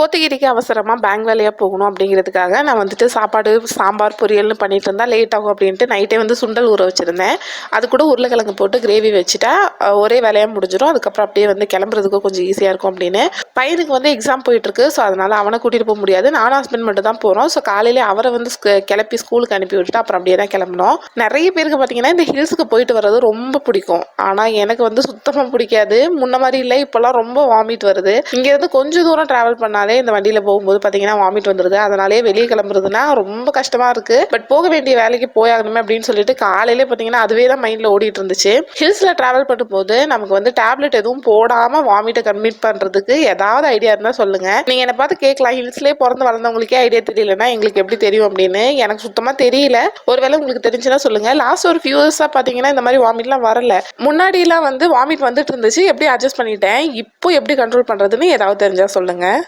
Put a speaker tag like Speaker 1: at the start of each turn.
Speaker 1: கோத்தகிரிக்கு அவசரமாக பேங்க் வேலையாக போகணும் அப்படிங்கிறதுக்காக நான் வந்துட்டு சாப்பாடு சாம்பார் பொரியல்னு பண்ணிட்டு இருந்தால் லேட் ஆகும் அப்படின்ட்டு நைட்டே வந்து சுண்டல் ஊற வச்சுருந்தேன். அது கூட உருளைக்கிழங்கு போட்டு கிரேவி வச்சுட்டா ஒரே வேலையாக முடிஞ்சிடும் அதுக்கப்புறம் அப்படியே வந்து கிளம்புறதுக்கு கொஞ்சம் ஈஸியாக இருக்கும் அப்படின்னு. பையனுக்கு வந்து எக்ஸாம் போயிட்டுருக்கு. ஸோ அதனால் அவனை கூட்டிகிட்டு போக முடியாது. நானும் ஹஸ்பண்ட் மட்டும் தான் போகிறோம் ஸோ காலையிலே அவரை வந்து கிளப்பி ஸ்கூலுக்கு அனுப்பி விட்டுட்டு அப்புறம் அப்படியே தான் கிளம்பணும் நிறைய பேருக்கு பார்த்தீங்கன்னா இந்த ஹில்ஸுக்கு போயிட்டு வர்றது ரொம்ப பிடிக்கும். ஆனால் எனக்கு வந்து சுத்தமாக பிடிக்காது. முன்ன மாதிரி இல்லை. இப்போல்லாம் ரொம்ப வாமிட் வருது. இங்கேருந்து கொஞ்சம் தூரம் ட்ராவல் பண்ணாலே இந்த வண்டியில் போகும்போது பார்த்தீங்கன்னா வாமிட் வந்துடுது அதனாலே வெளியே கிளம்புறதுனா ரொம்ப கஷ்டமாக இருக்குது பட் போக வேண்டிய வேலைக்கு போயாகணுமே அப்படின்னு சொல்லிட்டு காலையிலே பார்த்தீங்கன்னா அதுவே தான் மைண்டில் ஓடிட்டு இருந்துச்சு ஹில்ஸில் ட்ராவல் பண்ணும்போது நமக்கு வந்து டேப்லெட் எதுவும் போடாமல் வாமிட்டை கன்மிட் பண்ணுறதுக்கு ஏதாவது ஐடியா இருந்தால் சொல்லுங்கள் நீங்கள் என்னை பார்த்து கேட்கலாம். ஹில்ஸ்லேயே பிறந்து வளர்ந்தவங்களுக்கே ஐடியா தெரியலன்னா எங்களுக்கு எப்படி தெரியும் அப்படின்னு. எனக்கு சுத்தமாக தெரியல. ஒருவேளை உங்களுக்கு தெரிஞ்சுன்னா சொல்லுங்கள் லாஸ்ட் ஒரு ஃபியூ இயர்ஸாக பார்த்தீங்கன்னா இந்த மாதிரி வாமிட்லாம் வரல. முன்னாடிலாம் வந்து வாமிட் வந்துட்டு இருந்துச்சு எப்படி அட்ஜஸ்ட் பண்ணிட்டேன்? இப்போ எப்படி கண்ட்ரோல் பண்ணுறதுன்னு ஏதாவது தெரிஞ்சால் சொல்லுங்கள்